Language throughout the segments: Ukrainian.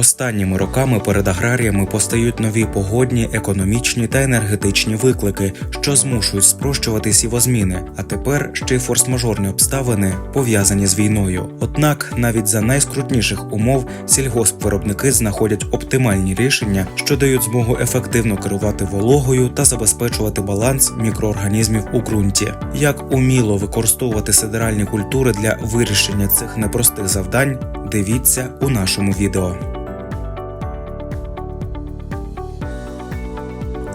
Останніми роками перед аграріями постають нові погодні, економічні та енергетичні виклики, що змушують спрощувати сівозміни, а тепер ще й форс-мажорні обставини пов'язані з війною. Однак навіть за найскрутніших умов сільгоспвиробники знаходять оптимальні рішення, що дають змогу ефективно керувати вологою та забезпечувати баланс мікроорганізмів у ґрунті. Як уміло використовувати сидеральні культури для вирішення цих непростих завдань, дивіться у нашому відео.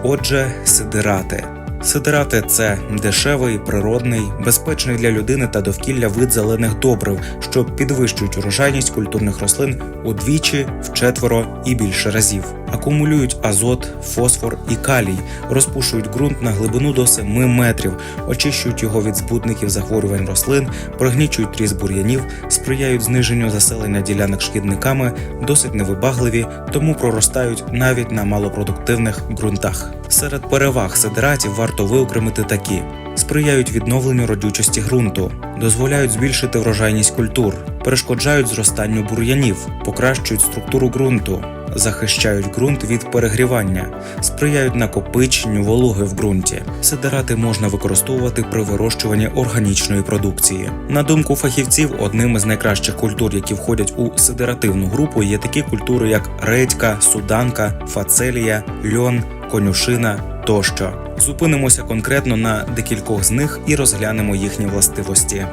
Отже, сидирати. Сидирати це дешевий, природний, безпечний для людини та довкілля вид зелених добрив, що підвищують урожайність культурних рослин удвічі, вчетверо і більше разів. Акумулюють азот, фосфор і калій, розпушують ґрунт на глибину до 7 метрів, очищують його від збудників захворювань рослин, пригнічують ріст бур'янів, сприяють зниженню заселення ділянок шкідниками, досить невибагливі, тому проростають навіть на малопродуктивних ґрунтах. Серед переваг сидератів варто виокремити такі: сприяють відновленню родючості ґрунту, дозволяють збільшити врожайність культур, перешкоджають зростанню бур'янів, покращують структуру ґрунту, захищають ґрунт від перегрівання, сприяють накопиченню вологи в ґрунті. Сидерати можна використовувати при вирощуванні органічної продукції. На думку фахівців, одним із найкращих культур, які входять у сидеративну групу, є такі культури, як редька, суданка, фацелія, льон, конюшина тощо. Зупинимося конкретно на декількох з них і розглянемо їхні властивості.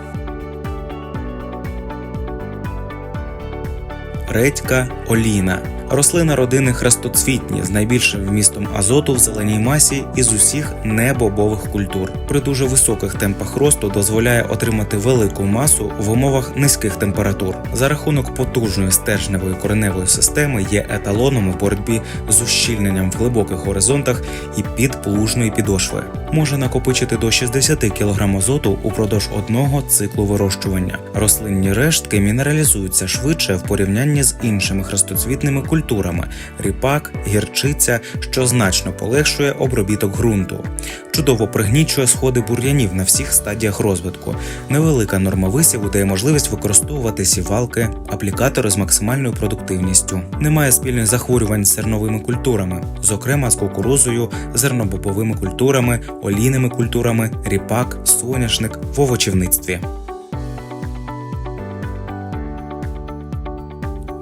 Редька олійна. Рослина родини хрестоцвітні з найбільшим вмістом азоту в зеленій масі із усіх небобових культур. При дуже високих темпах росту дозволяє отримати велику масу в умовах низьких температур. За рахунок потужної стержневої кореневої системи є еталоном у боротьбі з ущільненням в глибоких горизонтах і підплужної підошви. Може накопичити до 60 кг азоту упродовж одного циклу вирощування. Рослинні рештки мінералізуються швидше в порівнянні з іншими хрестоцвітними культурами ріпак, гірчиця, що значно полегшує обробіток ґрунту. Чудово пригнічує сходи бур'янів на всіх стадіях розвитку. Невелика норма висіву дає можливість використовувати сівалки, аплікатори з максимальною продуктивністю. Немає спільних захворювань з зерновими культурами, зокрема з кукурузою, зернобобовими культурами, олійними культурами, ріпак, соняшник в овочівництві.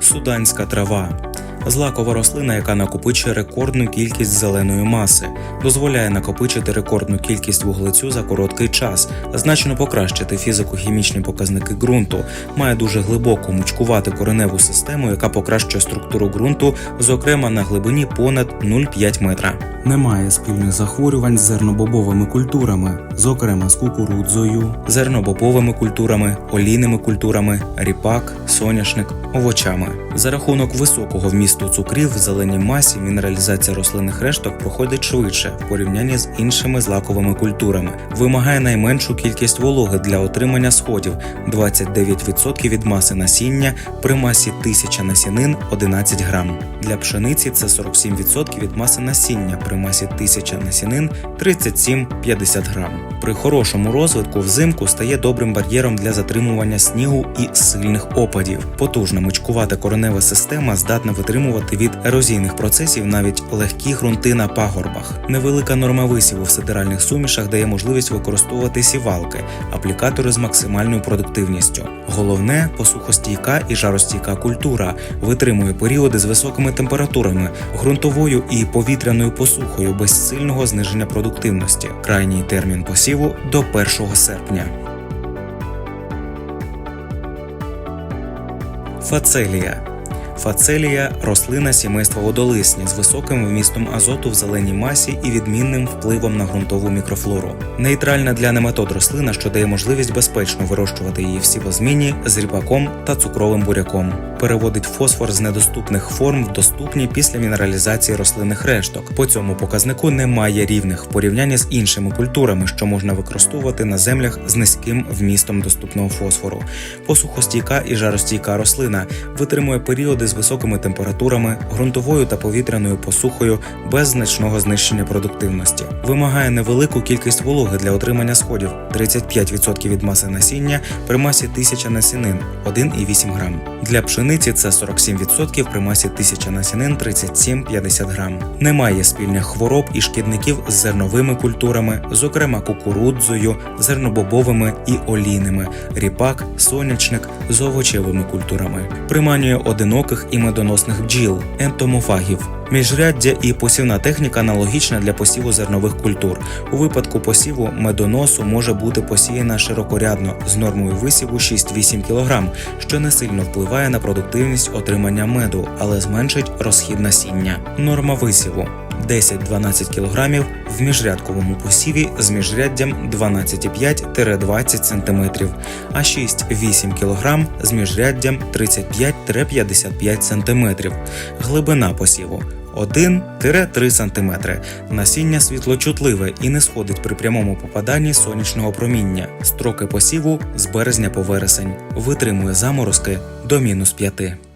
Суданська трава. Злакова рослина, яка накопичує рекордну кількість зеленої маси, дозволяє накопичити рекордну кількість вуглецю за короткий час, значно покращити фізико-хімічні показники ґрунту, має дуже глибоку мучкувати кореневу систему, яка покращує структуру ґрунту, зокрема на глибині понад 0,5 метра. Немає спільних захворювань з зернобобовими культурами, зокрема з кукурудзою, зернобобовими культурами, олійними культурами, ріпак, соняшник, овочами. За рахунок високого вмісту цукрів в зеленій масі мінералізація рослинних решток проходить швидше в порівнянні з іншими злаковими культурами. Вимагає найменшу кількість вологи для отримання сходів 29% від маси насіння при масі 1000 насінин 11 грам. Для пшениці це 47% від маси насіння при масі 1000 насінин 37-50 грам. При хорошому розвитку взимку стає добрим бар'єром для затримування снігу і сильних опадів. Потужна мичкувата коренева система здатна витримувати від ерозійних процесів навіть легкі ґрунти на пагорбах. Невелика норма висіву в сидеральних сумішах дає можливість використовувати сівалки, аплікатори з максимальною продуктивністю. Головне посухостійка і жаростійка культура витримує періоди з високими температурами, ґрунтовою і повітряною посухою без сильного зниження продуктивності. Крайній термін посіву до 1 серпня. Фацелія Фацелія рослина сімейства водолисні з високим вмістом азоту в зеленій масі і відмінним впливом на ґрунтову мікрофлору. Нейтральна для нематод рослина, що дає можливість безпечно вирощувати її в сівозміні з ріпаком та цукровим буряком. Переводить фосфор з недоступних форм в доступні після мінералізації рослинних решток. По цьому показнику немає рівних в порівнянні з іншими культурами, що можна використовувати на землях з низьким вмістом доступного фосфору. Посухостійка і жаростійка рослина витримує періоди з високими температурами, ґрунтовою та повітряною посухою без значного знищення продуктивності. Вимагає невелику кількість вологи для отримання сходів 35% від маси насіння при масі 1000 насінин 1,8 грам. Для пшениці це 47% при масі 1000 насінин 37-50 грам. Немає спільних хвороб і шкідників з зерновими культурами, зокрема кукурудзою, зернобобовими і олійними, ріпак, сонячник з овочевими культурами. Приманює одиноких і медоносних бджіл, ентомофагів. Міжряддя і посівна техніка аналогічна для посіву зернових культур. У випадку посіву медоносу може бути посіяна широкорядно з нормою висіву 6-8 кг, що не сильно впливає на продуктивність отримання меду, але зменшить розхід насіння. Норма висіву 10-12 кг в міжрядковому посіві з міжряддям 12,5-20 см, а 6-8 кг з міжряддям 35-55 см. Глибина посіву 1-3 см. Насіння світлочутливе і не сходить при прямому попаданні сонячного проміння. Строки посіву з березня по вересень. Витримує заморозки до мінус 5.